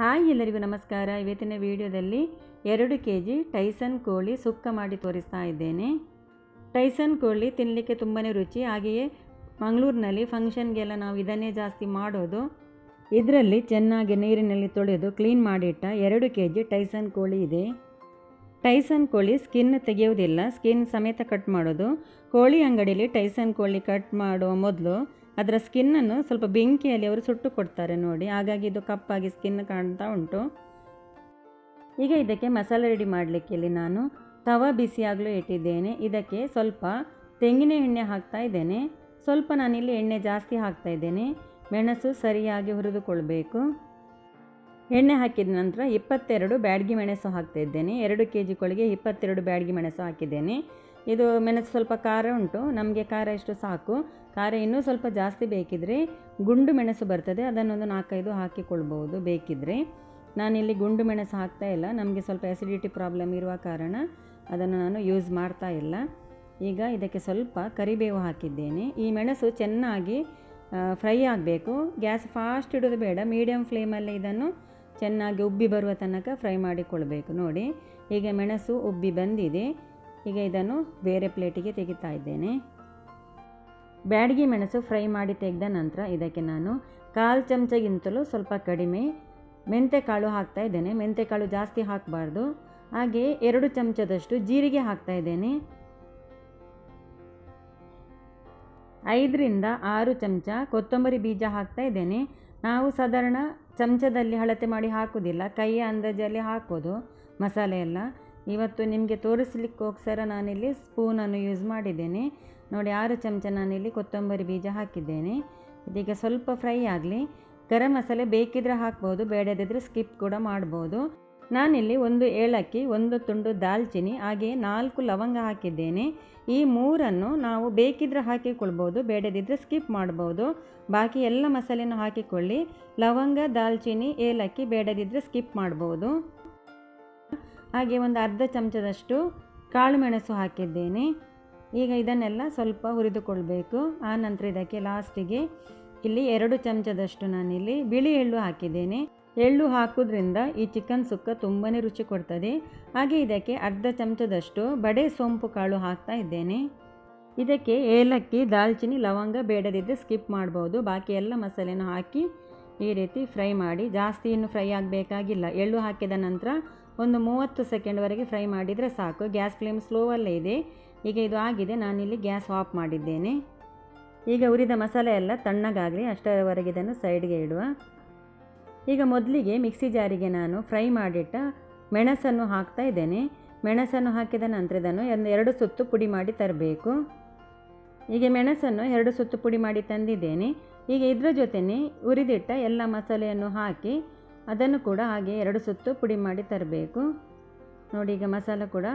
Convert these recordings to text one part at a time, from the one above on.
Hi ಎಲ್ಲರಿಗೂ ನಮಸ್ಕಾರ. ಇವತ್ತಿನ ವಿಡಿಯೋದಲ್ಲಿ ಎರಡು ಕೆ ಜಿ ಟೈಸನ್ ಕೋಳಿ ಸುಕ್ಕ ಮಾಡಿ ತೋರಿಸ್ತಾ ಇದ್ದೇನೆ. ಟೈಸನ್ ಕೋಳಿ ತಿನ್ನಲಿಕ್ಕೆ ತುಂಬಾ ರುಚಿ. ಹಾಗೆಯೇ ಮಂಗಳೂರಿನಲ್ಲಿ ಫಂಕ್ಷನ್ಗೆಲ್ಲ ನಾವು ಇದನ್ನೇ ಜಾಸ್ತಿ ಮಾಡೋದು. ಇದರಲ್ಲಿ ಚೆನ್ನಾಗಿ ನೀರಿನಲ್ಲಿ ತೊಳೆದು ಕ್ಲೀನ್ ಮಾಡಿಟ್ಟ ಎರಡು ಕೆ ಜಿ ಟೈಸನ್ ಕೋಳಿ ಇದೆ. ಟೈಸನ್ ಕೋಳಿ ಸ್ಕಿನ್ ತೆಗೆಯೋದಿಲ್ಲ ಸ್ಕಿನ್ ಸಮೇತ ಕಟ್ ಮಾಡೋದು. ಕೋಳಿ ಅಂಗಡಿಯಲ್ಲಿ ಟೈಸನ್ ಕೋಳಿ ಕಟ್ ಮಾಡುವ ಮೊದಲು ಅದರ ಸ್ಕಿನ್ನನ್ನು ಸ್ವಲ್ಪ ಬೆಂಕಿಯಲ್ಲಿ ಅವರು ಸುಟ್ಟು ಕೊಡ್ತಾರೆ ನೋಡಿ. ಹಾಗಾಗಿ ಇದು ಕಪ್ಪಾಗಿ ಸ್ಕಿನ್ ಕಾಣ್ತಾ ಉಂಟು. ಈಗ ಇದಕ್ಕೆ ಮಸಾಲೆ ರೆಡಿ ಮಾಡಲಿಕ್ಕೆ ಇಲ್ಲಿ ನಾನು ತವ ಬಿಸಿಯಾಗಲೂ ಇಟ್ಟಿದ್ದೇನೆ. ಇದಕ್ಕೆ ಸ್ವಲ್ಪ ತೆಂಗಿನ ಎಣ್ಣೆ ಹಾಕ್ತಾ ಇದ್ದೇನೆ. ಸ್ವಲ್ಪ ನಾನಿಲ್ಲಿ ಎಣ್ಣೆ ಜಾಸ್ತಿ ಹಾಕ್ತಾ ಇದ್ದೇನೆ. ಮೆಣಸು ಸರಿಯಾಗಿ ಹುರಿದುಕೊಳ್ಬೇಕು. ಎಣ್ಣೆ ಹಾಕಿದ ನಂತರ ಇಪ್ಪತ್ತೆರಡು ಬ್ಯಾಡ್ಗಿ ಮೆಣಸು ಹಾಕ್ತಾ ಇದ್ದೇನೆ. ಎರಡು ಕೆ ಜಿ ಕೊಳಿಗೆ ಇಪ್ಪತ್ತೆರಡು ಬ್ಯಾಡ್ಗಿ ಮೆಣಸು ಹಾಕಿದ್ದೇನೆ. ಇದು ಮೆಣಸು ಸ್ವಲ್ಪ ಖಾರ ಉಂಟು, ನಮಗೆ ಖಾರ ಇಷ್ಟು ಸಾಕು. ಖಾರ ಇನ್ನೂ ಸ್ವಲ್ಪ ಜಾಸ್ತಿ ಬೇಕಿದ್ರೆ ಗುಂಡು ಮೆಣಸು ಬರ್ತದೆ, ಅದನ್ನೊಂದು ನಾಲ್ಕೈದು ಹಾಕಿಕೊಳ್ಬೋದು ಬೇಕಿದ್ದರೆ ನಾನಿಲ್ಲಿ ಗುಂಡು ಮೆಣಸು ಹಾಕ್ತಾ ಇಲ್ಲ, ನಮಗೆ ಸ್ವಲ್ಪ ಆ್ಯಸಿಡಿಟಿ ಪ್ರಾಬ್ಲಮ್ ಇರುವ ಕಾರಣ ಅದನ್ನು ನಾನು ಯೂಸ್ ಮಾಡ್ತಾ ಇಲ್ಲ. ಈಗ ಇದಕ್ಕೆ ಸ್ವಲ್ಪ ಕರಿಬೇವು ಹಾಕಿದ್ದೇನೆ. ಈ ಮೆಣಸು ಚೆನ್ನಾಗಿ ಫ್ರೈ ಆಗಬೇಕು. ಗ್ಯಾಸ್ ಫಾಸ್ಟ್ ಇಡೋದು ಬೇಡ ಮೀಡಿಯಮ್ ಫ್ಲೇಮಲ್ಲಿ ಇದನ್ನು ಚೆನ್ನಾಗಿ ಉಬ್ಬಿ ಬರುವ ತನಕ ಫ್ರೈ ಮಾಡಿಕೊಳ್ಬೇಕು ನೋಡಿ. ಈಗ ಮೆಣಸು ಉಬ್ಬಿ ಬಂದಿದೆ. ಈಗ ಇದನ್ನು ಬೇರೆ ಪ್ಲೇಟಿಗೆ ತೆಗಿತಾ ಇದ್ದೇನೆ. ಬ್ಯಾಡಗಿ ಮೆಣಸು ಫ್ರೈ ಮಾಡಿ ತೆಗೆದ ನಂತರ ಇದಕ್ಕೆ ನಾನು ಕಾಲು ಚಮಚಗಿಂತಲೂ ಸ್ವಲ್ಪ ಕಡಿಮೆ ಮೆಂತೆಕಾಳು ಹಾಕ್ತಾ ಇದ್ದೇನೆ. ಮೆಂತೆಕಾಳು ಜಾಸ್ತಿ ಹಾಕಬಾರ್ದು. ಹಾಗೆ ಎರಡು ಚಮಚದಷ್ಟು ಜೀರಿಗೆ ಹಾಕ್ತಾ ಇದ್ದೇನೆ. ಐದರಿಂದ ಆರು ಚಮಚ ಕೊತ್ತಂಬರಿ ಬೀಜ ಹಾಕ್ತಾ ಇದ್ದೇನೆ. ನಾವು ಸಾಧಾರಣ ಚಮಚದಲ್ಲಿ ಅಳತೆ ಮಾಡಿ ಹಾಕೋದಿಲ್ಲ ಕೈಯ ಅಂದಾಜಲ್ಲಿ ಹಾಕೋದು, ಮಸಾಲೆ ಎಲ್ಲ. ಇವತ್ತು ನಿಮಗೆ ತೋರಿಸ್ಲಿಕ್ಕೋಸ್ಕರ ನಾನಿಲ್ಲಿ ಸ್ಪೂನನ್ನು ಯೂಸ್ ಮಾಡಿದ್ದೇನೆ. ನೋಡಿ, ಆರು ಚಮಚ ನಾನಿಲ್ಲಿ ಕೊತ್ತಂಬರಿ ಬೀಜ ಹಾಕಿದ್ದೇನೆ. ಇದೀಗ ಸ್ವಲ್ಪ ಫ್ರೈ ಆಗಲಿ. ಗರಂ ಮಸಾಲೆ ಬೇಕಿದ್ರೆ ಹಾಕ್ಬೋದು ಬೇಡದಿದ್ದರೆ ಸ್ಕಿಪ್ ಕೂಡ ಮಾಡ್ಬೋದು. ನಾನಿಲ್ಲಿ ಒಂದು ಏಲಕ್ಕಿ, ಒಂದು ತುಂಡು ದಾಲ್ಚಿನ್ನಿ ಹಾಗೆ ನಾಲ್ಕು ಲವಂಗ ಹಾಕಿದ್ದೇನೆ. ಈ ಮೂರನ್ನು ನಾವು ಬೇಕಿದ್ರೆ ಹಾಕಿಕೊಳ್ಬೋದು ಬೇಡದಿದ್ದರೆ ಸ್ಕಿಪ್ ಮಾಡ್ಬೋದು. ಬಾಕಿ ಎಲ್ಲ ಮಸಾಲೆಯನ್ನು ಹಾಕಿಕೊಳ್ಳಿ. ಲವಂಗ ದಾಲ್ಚಿನ್ನಿ ಏಲಕ್ಕಿ ಬೇಡದಿದ್ದರೆ ಸ್ಕಿಪ್ ಮಾಡ್ಬೋದು. ಹಾಗೆ ಒಂದು ಅರ್ಧ ಚಮಚದಷ್ಟು ಕಾಳು ಮೆಣಸು ಹಾಕಿದ್ದೇನೆ. ಈಗ ಇದನ್ನೆಲ್ಲ ಸ್ವಲ್ಪ ಹುರಿದುಕೊಳ್ಬೇಕು. ಆ ನಂತರ ಇದಕ್ಕೆ ಲಾಸ್ಟಿಗೆ ಇಲ್ಲಿ ಎರಡು ಚಮಚದಷ್ಟು ನಾನಿಲ್ಲಿ ಬಿಳಿ ಎಳ್ಳು ಹಾಕಿದ್ದೇನೆ. ಎಳ್ಳು ಹಾಕೋದ್ರಿಂದ ಈ ಚಿಕನ್ ಸುಕ್ಕ ತುಂಬಾ ರುಚಿ ಕೊಡ್ತದೆ. ಹಾಗೆ ಇದಕ್ಕೆ ಅರ್ಧ ಚಮಚದಷ್ಟು ಬಡೆ ಸೋಂಪು ಕಾಳು ಹಾಕ್ತಾ ಇದ್ದೇನೆ. ಇದಕ್ಕೆ ಏಲಕ್ಕಿ ದಾಲ್ಚಿನ್ನಿ ಲವಂಗ ಬೇಡದಿದ್ದರೆ ಸ್ಕಿಪ್ ಮಾಡ್ಬೋದು. ಬಾಕಿ ಎಲ್ಲ ಮಸಾಲೆನೂ ಹಾಕಿ ಈ ರೀತಿ ಫ್ರೈ ಮಾಡಿ. ಜಾಸ್ತಿ ಇನ್ನು ಫ್ರೈ ಆಗಬೇಕಾಗಿಲ್ಲ. ಎಳ್ಳು ಹಾಕಿದ ನಂತರ ಒಂದು ಮೂವತ್ತು ಸೆಕೆಂಡ್ವರೆಗೆ ಫ್ರೈ ಮಾಡಿದರೆ ಸಾಕು. ಗ್ಯಾಸ್ ಫ್ಲೇಮ್ ಸ್ಲೋವಲ್ಲೇ ಇದೆ. ಈಗ ಇದು ಆಗಿದೆ. ನಾನಿಲ್ಲಿ ಗ್ಯಾಸ್ ಆಫ್ ಮಾಡಿದ್ದೇನೆ. ಈಗ ಉರಿದ ಮಸಾಲೆ ಎಲ್ಲ ತಣ್ಣಗಾಗಲಿ, ಅಷ್ಟರವರೆಗೆ ಇದನ್ನು ಸೈಡ್ಗೆ ಇಡುವ. ಈಗ ಮೊದಲಿಗೆ ಮಿಕ್ಸಿ ಜಾರಿಗೆ ನಾನು ಫ್ರೈ ಮಾಡಿಟ್ಟ ಮೆಣಸನ್ನು ಹಾಕ್ತಾ ಇದ್ದೇನೆ. ಮೆಣಸನ್ನು ಹಾಕಿದ ನಂತರ ಇದನ್ನು ಒಂದು ಎರಡು ಸುತ್ತು ಪುಡಿ ಮಾಡಿ ತರಬೇಕು. ಈಗ ಮೆಣಸನ್ನು ಎರಡು ಸುತ್ತು ಪುಡಿ ಮಾಡಿ ತಂದಿದ್ದೇನೆ. ಈಗ ಇದರ ಜೊತೆನೇ ಉರಿದಿಟ್ಟ ಎಲ್ಲ ಮಸಾಲೆಯನ್ನು ಹಾಕಿ ಅದನ್ನು ಕೂಡ ಹಾಗೆ ಎರಡು ಸುತ್ತು ಪುಡಿ ಮಾಡಿ ತರಬೇಕು. ನೋಡಿ, ಈಗ ಮಸಾಲ ಕೂಡ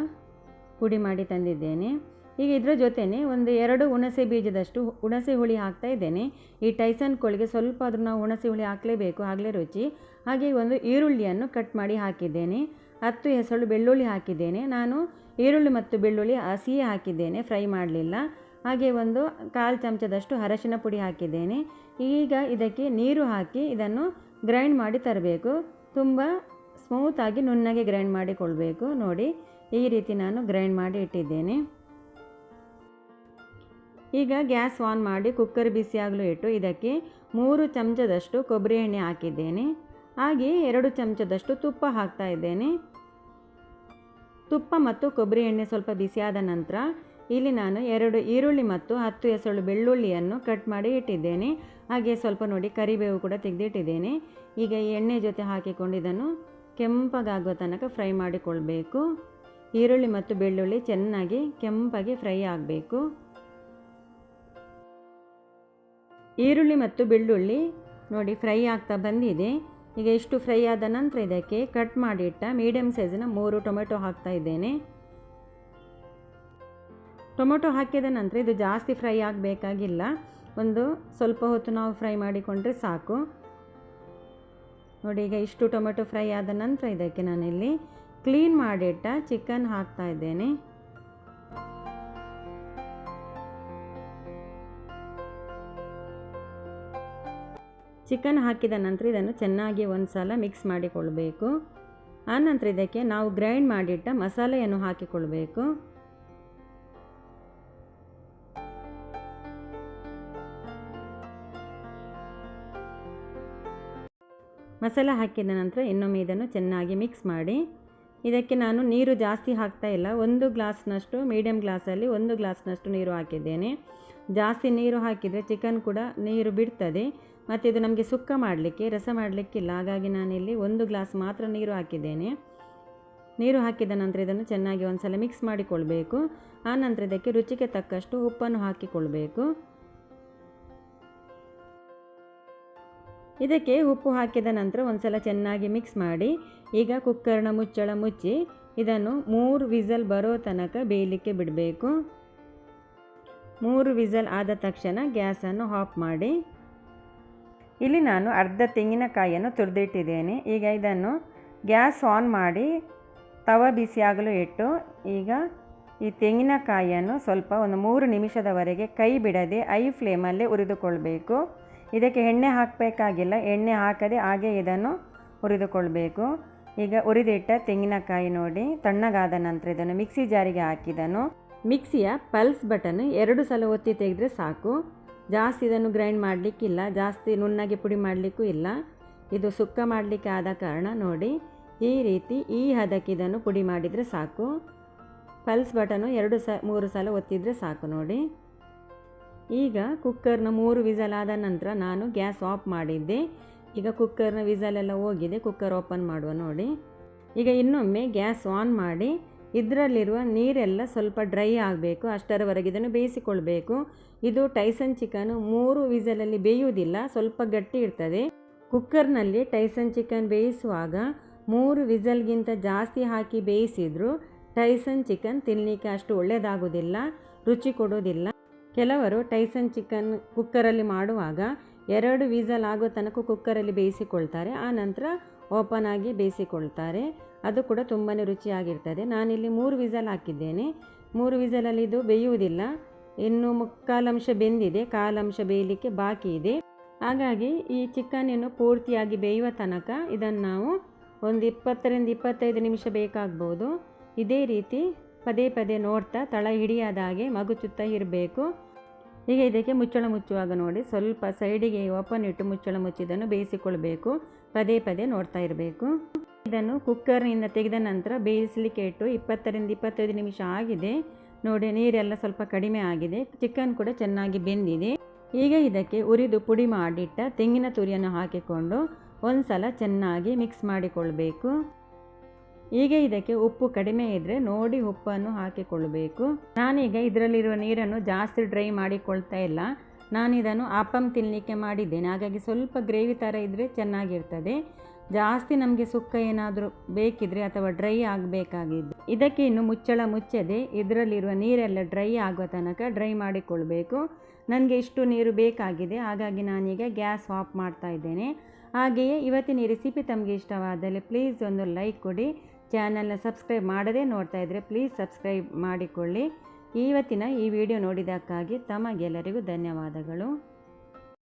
ಪುಡಿ ಮಾಡಿ ತಂದಿದ್ದೇನೆ. ಈಗ ಇದರ ಜೊತೆನೇ ಒಂದು ಎರಡು ಹುಣಸೆ ಬೀಜದಷ್ಟು ಹುಣಸೆ ಹುಳಿ ಹಾಕ್ತಾ ಇದ್ದೇನೆ. ಈ ಟೈಸನ್ ಕೋಳಿಗೆ ಸ್ವಲ್ಪ ಆದರೂ ನಾವು ಹುಣಸೆ ಹುಳಿ ಹಾಕಲೇಬೇಕು ಆಗಲೇ ರುಚಿ. ಹಾಗೆ ಒಂದು ಈರುಳ್ಳಿಯನ್ನು ಕಟ್ ಮಾಡಿ ಹಾಕಿದ್ದೇನೆ. ಹತ್ತು ಹೆಸರು ಬೆಳ್ಳುಳ್ಳಿ ಹಾಕಿದ್ದೇನೆ. ನಾನು ಈರುಳ್ಳಿ ಮತ್ತು ಬೆಳ್ಳುಳ್ಳಿ ಹಸಿಯೇ ಹಾಕಿದ್ದೇನೆ, ಫ್ರೈ ಮಾಡಲಿಲ್ಲ. ಹಾಗೆ ಒಂದು ಕಾಲು ಚಮಚದಷ್ಟು ಅರಶಿನ ಪುಡಿ ಹಾಕಿದ್ದೇನೆ. ಈಗ ಇದಕ್ಕೆ ನೀರು ಹಾಕಿ ಇದನ್ನು ಗ್ರೈಂಡ್ ಮಾಡಿ ತರಬೇಕು. ತುಂಬ ಸ್ಮೂತಾಗಿ ನುಣ್ಣಗೆ ಗ್ರೈಂಡ್ ಮಾಡಿಕೊಳ್ಬೇಕು. ನೋಡಿ, ಈ ರೀತಿ ನಾನು ಗ್ರೈಂಡ್ ಮಾಡಿ ಇಟ್ಟಿದ್ದೇನೆ. ಈಗ ಗ್ಯಾಸ್ ಆನ್ ಮಾಡಿ ಕುಕ್ಕರ್ ಬಿಸಿಯಾಗಲು ಇಟ್ಟು ಇದಕ್ಕೆ ಮೂರು ಚಮಚದಷ್ಟು ಕೊಬ್ಬರಿ ಎಣ್ಣೆ ಹಾಕಿದ್ದೇನೆ. ಹಾಗೆ ಎರಡು ಚಮಚದಷ್ಟು ತುಪ್ಪ ಹಾಕ್ತಾ ಇದ್ದೇನೆ. ತುಪ್ಪ ಮತ್ತು ಕೊಬ್ಬರಿ ಎಣ್ಣೆ ಸ್ವಲ್ಪ ಬಿಸಿಯಾದ ನಂತರ ಇಲ್ಲಿ ನಾನು ಎರಡು ಈರುಳ್ಳಿ ಮತ್ತು ಹತ್ತು ಎಸಳು ಬೆಳ್ಳುಳ್ಳಿಯನ್ನು ಕಟ್ ಮಾಡಿ ಇಟ್ಟಿದ್ದೇನೆ. ಹಾಗೆ ಸ್ವಲ್ಪ ನೋಡಿ ಕರಿಬೇವು ಕೂಡ ತೆಗೆದಿಟ್ಟಿದ್ದೇನೆ. ಈಗ ಈ ಎಣ್ಣೆ ಜೊತೆ ಹಾಕಿಕೊಂಡು ಇದನ್ನು ಕೆಂಪಗಾಗುವ ತನಕ ಫ್ರೈ ಮಾಡಿಕೊಳ್ಬೇಕು. ಈರುಳ್ಳಿ ಮತ್ತು ಬೆಳ್ಳುಳ್ಳಿ ಚೆನ್ನಾಗಿ ಕೆಂಪಾಗಿ ಫ್ರೈ ಆಗಬೇಕು. ಈರುಳ್ಳಿ ಮತ್ತು ಬೆಳ್ಳುಳ್ಳಿ ನೋಡಿ ಫ್ರೈ ಆಗ್ತಾ ಬಂದಿದೆ. ಈಗ ಇಷ್ಟು ಫ್ರೈ ಆದ ನಂತರ ಇದಕ್ಕೆ ಕಟ್ ಮಾಡಿಟ್ಟ ಮೀಡಿಯಮ್ ಸೈಜಿನ ಮೂರು ಟೊಮೆಟೊ ಹಾಕ್ತಾ ಇದ್ದೇನೆ. ಟೊಮೆಟೊ ಹಾಕಿದ ನಂತರ ಇದು ಜಾಸ್ತಿ ಫ್ರೈ ಆಗಬೇಕಾಗಿಲ್ಲ. ಒಂದು ಸ್ವಲ್ಪ ಹೊತ್ತು ನಾವು ಫ್ರೈ ಮಾಡಿಕೊಂಡ್ರೆ ಸಾಕು. ನೋಡಿ, ಈಗ ಇಷ್ಟು ಟೊಮೆಟೊ ಫ್ರೈ ಆದ ನಂತರ ಇದಕ್ಕೆ ನಾನಿಲ್ಲಿ ಕ್ಲೀನ್ ಮಾಡಿಟ್ಟ ಚಿಕನ್ ಹಾಕ್ತಾ ಇದ್ದೇನೆ. ಚಿಕನ್ ಹಾಕಿದ ನಂತರ ಇದನ್ನು ಚೆನ್ನಾಗಿ ಒಂದು ಸಲ ಮಿಕ್ಸ್ ಮಾಡಿಕೊಳ್ಬೇಕು. ಆನಂತರ ಇದಕ್ಕೆ ನಾವು ಗ್ರೈಂಡ್ ಮಾಡಿಟ್ಟ ಮಸಾಲೆಯನ್ನು ಹಾಕಿಕೊಳ್ಬೇಕು. ಮಸಾಲೆ ಹಾಕಿದ ನಂತರ ಇನ್ನೊಮ್ಮೆ ಇದನ್ನು ಚೆನ್ನಾಗಿ ಮಿಕ್ಸ್ ಮಾಡಿ. ಇದಕ್ಕೆ ನಾನು ನೀರು ಜಾಸ್ತಿ ಹಾಕ್ತಾ ಇಲ್ಲ. ಒಂದು ಗ್ಲಾಸ್ನಷ್ಟು ಮೀಡಿಯಮ್ ಗ್ಲಾಸಲ್ಲಿ ಒಂದು ಗ್ಲಾಸ್ನಷ್ಟು ನೀರು ಹಾಕಿದ್ದೇನೆ. ಜಾಸ್ತಿ ನೀರು ಹಾಕಿದರೆ ಚಿಕನ್ ಕೂಡ ನೀರು ಬಿಡ್ತದೆ. ಮತ್ತು ಇದು ನಮಗೆ ಸುಕ್ಕ ಮಾಡಲಿಕ್ಕೆ, ರಸ ಮಾಡಲಿಕ್ಕಿಲ್ಲ. ಹಾಗಾಗಿ ನಾನಿಲ್ಲಿ ಒಂದು ಗ್ಲಾಸ್ ಮಾತ್ರ ನೀರು ಹಾಕಿದ್ದೇನೆ. ನೀರು ಹಾಕಿದ ನಂತರ ಇದನ್ನು ಚೆನ್ನಾಗಿ ಒಂದು ಸಲ ಮಿಕ್ಸ್ ಮಾಡಿಕೊಳ್ಬೇಕು. ಆ ನಂತರ ಇದಕ್ಕೆ ರುಚಿಗೆ ತಕ್ಕಷ್ಟು ಉಪ್ಪನ್ನು ಹಾಕಿಕೊಳ್ಬೇಕು. ಇದಕ್ಕೆ ಉಪ್ಪು ಹಾಕಿದ ನಂತರ ಒಂದು ಸಲ ಚೆನ್ನಾಗಿ ಮಿಕ್ಸ್ ಮಾಡಿ, ಈಗ ಕುಕ್ಕರ್ನ ಮುಚ್ಚಳ ಮುಚ್ಚಿ ಇದನ್ನು ಮೂರು ವಿಸಲ್ ಬರೋ ತನಕ ಬೇಯಲಿಕ್ಕೆ ಬಿಡಬೇಕು. ಮೂರು ವಿಸಲ್ ಆದ ತಕ್ಷಣ ಗ್ಯಾಸನ್ನು ಆಫ್ ಮಾಡಿ. ಇಲ್ಲಿ ನಾನು ಅರ್ಧ ತೆಂಗಿನಕಾಯಿಯನ್ನು ತುರಿದಿಟ್ಟಿದ್ದೇನೆ. ಈಗ ಇದನ್ನು ಗ್ಯಾಸ್ ಆನ್ ಮಾಡಿ, ತವ ಬಿಸಿಯಾಗಲು ಇಟ್ಟು, ಈಗ ಈ ತೆಂಗಿನಕಾಯಿಯನ್ನು ಸ್ವಲ್ಪ ಒಂದು ಮೂರು ನಿಮಿಷದವರೆಗೆ ಕೈ ಬಿಡದೆ, ಐ ಫ್ಲೇಮಲ್ಲೇ ಹುರಿದುಕೊಳ್ಬೇಕು. ಇದಕ್ಕೆ ಎಣ್ಣೆ ಹಾಕಬೇಕಾಗಿಲ್ಲ. ಎಣ್ಣೆ ಹಾಕದೆ ಹಾಗೆ ಇದನ್ನು ಹುರಿದುಕೊಳ್ಬೇಕು. ಈಗ ಹುರಿದಿಟ್ಟ ತೆಂಗಿನಕಾಯಿ ನೋಡಿ, ತಣ್ಣಗಾದ ನಂತರ ಇದನ್ನು ಮಿಕ್ಸಿ ಜಾರಿಗೆ ಹಾಕಿದನು. ಮಿಕ್ಸಿಯ ಪಲ್ಸ್ ಬಟನ್ ಎರಡು ಸಲ ಒತ್ತಿ ತೆಗೆದ್ರೆ ಸಾಕು. ಜಾಸ್ತಿ ಇದನ್ನು ಗ್ರೈಂಡ್ ಮಾಡಲಿಕ್ಕಿಲ್ಲ, ಜಾಸ್ತಿ ನುಣ್ಣಗೆ ಪುಡಿ ಮಾಡಲಿಕ್ಕೂ ಇಲ್ಲ. ಇದು ಸುಕ್ಕ ಮಾಡಲಿಕ್ಕೆ ಆದ ಕಾರಣ ನೋಡಿ, ಈ ರೀತಿ ಈ ಹದಕ್ಕೆ ಇದನ್ನು ಪುಡಿ ಮಾಡಿದರೆ ಸಾಕು. ಪಲ್ಸ್ ಬಟನು ಎರಡು ಸ, ಮೂರು ಸಲ ಒತ್ತಿದರೆ ಸಾಕು ನೋಡಿ. ಈಗ ಕುಕ್ಕರ್ನ ಮೂರು ವಿಸಲ್ ಆದ ನಂತರ ನಾನು ಗ್ಯಾಸ್ ಆಫ್ ಮಾಡಿದ್ದೆ. ಈಗ ಕುಕ್ಕರ್ನ ವಿಸಲೆಲ್ಲ ಹೋಗಿದೆ. ಕುಕ್ಕರ್ ಓಪನ್ ಮಾಡುವ ನೋಡಿ. ಈಗ ಇನ್ನೊಮ್ಮೆ ಗ್ಯಾಸ್ ಆನ್ ಮಾಡಿ. ಇದರಲ್ಲಿರುವ ನೀರೆಲ್ಲ ಸ್ವಲ್ಪ ಡ್ರೈ ಆಗಬೇಕು. ಅಷ್ಟರವರೆಗೆ ಇದನ್ನು ಬೇಯಿಸಿಕೊಳ್ಬೇಕು. ಇದು ಟೈಸನ್ ಚಿಕನ್ ಮೂರು ವಿಸಲಲ್ಲಿ ಬೇಯುವುದಿಲ್ಲ. ಸ್ವಲ್ಪ ಗಟ್ಟಿ ಇರ್ತದೆ. ಕುಕ್ಕರ್ನಲ್ಲಿ ಟೈಸನ್ ಚಿಕನ್ ಬೇಯಿಸುವಾಗ ಮೂರು ವಿಸಲ್ಗಿಂತ ಜಾಸ್ತಿ ಹಾಕಿ ಬೇಯಿಸಿದ್ರು ಟೈಸನ್ ಚಿಕನ್ ತಿನ್ನಲಿಕ್ಕೆ ಅಷ್ಟು ಒಳ್ಳೆಯದಾಗೋದಿಲ್ಲ ರುಚಿ ಕೊಡೋದಿಲ್ಲ ಕೆಲವರು ಟೈಸನ್ ಚಿಕನ್ ಕುಕ್ಕರಲ್ಲಿ ಮಾಡುವಾಗ ಎರಡು ವೀಸಲ್ ಆಗೋ ತನಕ ಕುಕ್ಕರಲ್ಲಿ ಬೇಯಿಸಿಕೊಳ್ತಾರೆ, ಆ ನಂತರ ಓಪನ್ ಆಗಿ ಬೇಯಿಸಿಕೊಳ್ತಾರೆ. ಅದು ಕೂಡ ತುಂಬಾ ರುಚಿಯಾಗಿರ್ತದೆ. ನಾನಿಲ್ಲಿ ಮೂರು ವಿಸಲ್ ಹಾಕಿದ್ದೇನೆ. ಮೂರು ವಿಸಲಲ್ಲಿ ಇದು ಬೇಯುವುದಿಲ್ಲ. ಇನ್ನು ಮುಕ್ಕಾಲಂಶ ಬೆಂದಿದೆ, ಕಾಲಂಶ ಬೇಯಲಿಕ್ಕೆ ಬಾಕಿ ಇದೆ. ಹಾಗಾಗಿ ಈ ಚಿಕನ್ ಇನ್ನು ಪೂರ್ತಿಯಾಗಿ ಬೇಯುವ ತನಕ ಇದನ್ನು ನಾವು ಒಂದು ಇಪ್ಪತ್ತರಿಂದ ಇಪ್ಪತ್ತೈದು ನಿಮಿಷ ಬೇಕಾಗ್ಬೋದು. ಇದೇ ರೀತಿ ಪದೇ ಪದೇ ನೋಡ್ತಾ ತಳ ಹಿಡಿಯಾದ ಹಾಗೆ ಮಗುಚುತ್ತಾ ಇರಬೇಕು. ಈಗ ಇದಕ್ಕೆ ಮುಚ್ಚಳ ಮುಚ್ಚುವಾಗ ನೋಡಿ, ಸ್ವಲ್ಪ ಸೈಡಿಗೆ ಓಪನ್ ಇಟ್ಟು ಮುಚ್ಚಳ ಮುಚ್ಚಿದನ್ನು ಬೇಯಿಸಿಕೊಳ್ಬೇಕು. ಪದೇ ಪದೇ ನೋಡ್ತಾ ಇರಬೇಕು. ಇದನ್ನು ಕುಕ್ಕರ್ನಿಂದ ತೆಗೆದ ನಂತರ ಬೇಯಿಸಲಿಕ್ಕೆ ಇಟ್ಟು ಇಪ್ಪತ್ತರಿಂದ ಇಪ್ಪತ್ತೈದು ನಿಮಿಷ ಆಗಿದೆ. ನೋಡಿ, ನೀರೆಲ್ಲ ಸ್ವಲ್ಪ ಕಡಿಮೆ ಆಗಿದೆ. ಚಿಕನ್ ಕೂಡ ಚೆನ್ನಾಗಿ ಬೆಂದಿದೆ. ಈಗ ಇದಕ್ಕೆ ಉರಿದು ಪುಡಿ ಮಾಡಿಟ್ಟ ತೆಂಗಿನ ತುರಿಯನ್ನು ಹಾಕಿಕೊಂಡು ಒಂದು ಸಲ ಚೆನ್ನಾಗಿ ಮಿಕ್ಸ್ ಮಾಡಿಕೊಳ್ಬೇಕು. ಈಗ ಇದಕ್ಕೆ ಉಪ್ಪು ಕಡಿಮೆ ಇದ್ದರೆ ನೋಡಿ ಉಪ್ಪನ್ನು ಹಾಕಿಕೊಳ್ಳಬೇಕು. ನಾನೀಗ ಇದರಲ್ಲಿರುವ ನೀರನ್ನು ಜಾಸ್ತಿ ಡ್ರೈ ಮಾಡಿಕೊಳ್ತಾ ಇಲ್ಲ. ನಾನು ಇದನ್ನು ಆಪಮ್ ತಿನ್ನಲಿಕ್ಕೆ ಮಾಡಿದ್ದೇನೆ. ಹಾಗಾಗಿ ಸ್ವಲ್ಪ ಗ್ರೇವಿ ಥರ ಇದ್ದರೆ ಚೆನ್ನಾಗಿರ್ತದೆ. ಜಾಸ್ತಿ ನಮಗೆ ಸುಕ್ಕ ಏನಾದರೂ ಬೇಕಿದ್ರೆ ಅಥವಾ ಡ್ರೈ ಆಗಬೇಕಾಗಿದ್ದು. ಇದಕ್ಕೆ ಇನ್ನು ಮುಚ್ಚಳ ಮುಚ್ಚದೆ ಇದರಲ್ಲಿರುವ ನೀರೆಲ್ಲ ಡ್ರೈ ಆಗುವ ತನಕ ಡ್ರೈ ಮಾಡಿಕೊಳ್ಬೇಕು. ನನಗೆ ಇಷ್ಟು ನೀರು ಬೇಕಾಗಿದೆ. ಹಾಗಾಗಿ ನಾನೀಗ ಗ್ಯಾಸ್ ಆಫ್ ಮಾಡ್ತಾ ಇದ್ದೇನೆ. ಹಾಗೆಯೇ ಇವತ್ತಿನ ಈ ರೆಸಿಪಿ ತಮಗೆ ಇಷ್ಟವಾದಲ್ಲಿ ಪ್ಲೀಸ್ ಒಂದು ಲೈಕ್ ಕೊಡಿ. ಚಾನಲ್ನ ಸಬ್ಸ್ಕ್ರೈಬ್ ಮಾಡದೇ ನೋಡ್ತಾ ಇದ್ದರೆ ಪ್ಲೀಸ್ ಸಬ್ಸ್ಕ್ರೈಬ್ ಮಾಡಿಕೊಳ್ಳಿ. ಇವತ್ತಿನ ಈ ವಿಡಿಯೋ ನೋಡಿದ್ದಕ್ಕಾಗಿ ತಮಗೆಲ್ಲರಿಗೂ ಧನ್ಯವಾದಗಳು.